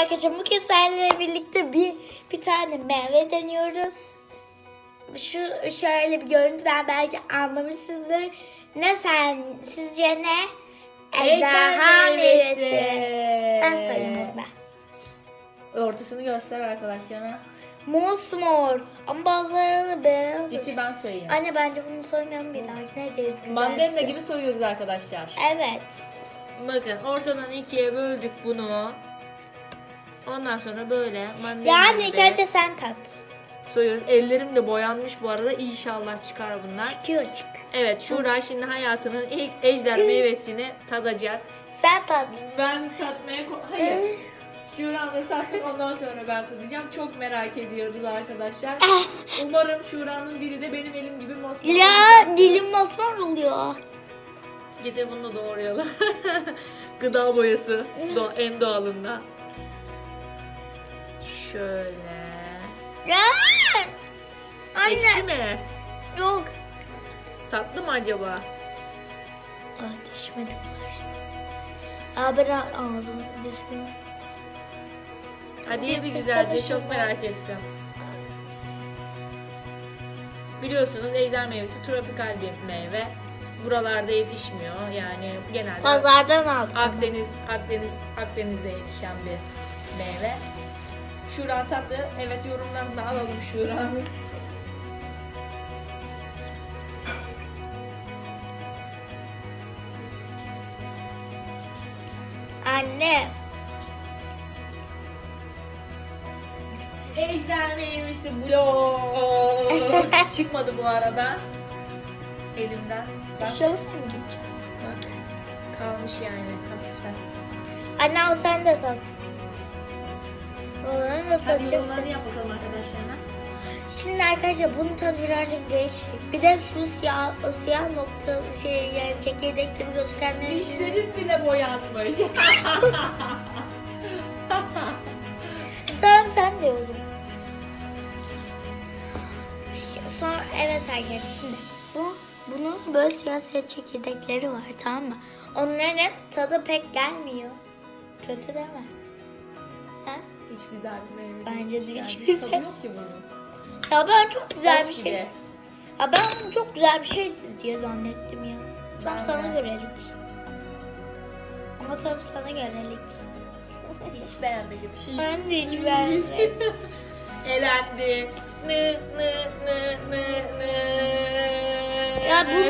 arkadaşlar bugün seninle birlikte bir bir tane meyve deniyoruz. Şu şöyle bir görüntüden belki anlamışsınızdır. Ne sen sizce ne? Ejderha meyvesi. Ben söyleyeyim ben. Ortasını göster arkadaşlarına. Mosmor. Ama bazıları da beyaz. Ciddi ben söyleyeyim. Anne bence bunu sormayalım bir dahakine deriz. Mandalina gibi soyuyoruz arkadaşlar. Evet. Bakın ortadan ikiye böldük bunu. Ondan sonra böyle mandalina Yani ilk önce sen tat. soyuyoruz. Ellerim de boyanmış bu arada. İnşallah çıkar bunlar. Çıkıyor çık. Evet Şura şimdi hayatının ilk ejder meyvesini tadacak. Sen tat. Ben tatmaya... ko- Hayır. Şura da tatsın ondan sonra ben tadacağım. Çok merak ediyoruz arkadaşlar. Umarım Şura'nın dili de benim elim gibi mosmor. Ya dilim mosmor oluyor. Getir bunu da doğrayalım. Gıda boyası. Do- en doğalından. Şöyle. Ekşi Anne. mi? Yok. Tatlı mı acaba? Ateşime. Aa ben ağzımı düşürüm. Hadi ye bir güzelce. Çok merak ettim. Biliyorsunuz ejder meyvesi tropikal bir meyve. Buralarda yetişmiyor. Yani genelde Pazardan aldım. Akdeniz, Akdeniz, Akdeniz'de yetişen bir meyve. Şura tatlı. Evet yorumlarını alalım Şura'nın. Anne. Ejder meyvesi blok. Çıkmadı bu arada. Elimden. Bak, Şöyle mi gideceğim? bak. Kalmış yani hafiften. Anne al sen de tat. Onları da Hadi yorumlarını yap bakalım arkadaşlarına. Şimdi arkadaşlar bunun tadı birazcık değişik. Bir de şu siyah, o siyah nokta şey yani çekirdek gibi gözükenler. Dişlerim bile boyanmış. Tamam sen de o zaman. Sonra evet arkadaşlar şimdi bu bunun böyle siyah siyah çekirdekleri var tamam mı? Onların tadı pek gelmiyor. Kötü değil mi? Hiç güzel bir meyve. Bence de hiç güzel. Tadı yok ki bunun. Ya ben çok güzel Ot bir şey. gibi. Ya ben bunu çok güzel bir şey diye zannettim ya. Tam Ben sana de. görelik. Ama tabii sana görelik. Hiç beğenmedim. Hiç. Ben de hiç beğenmedim. Elendi. Nı nı nı nı nı. Ya bu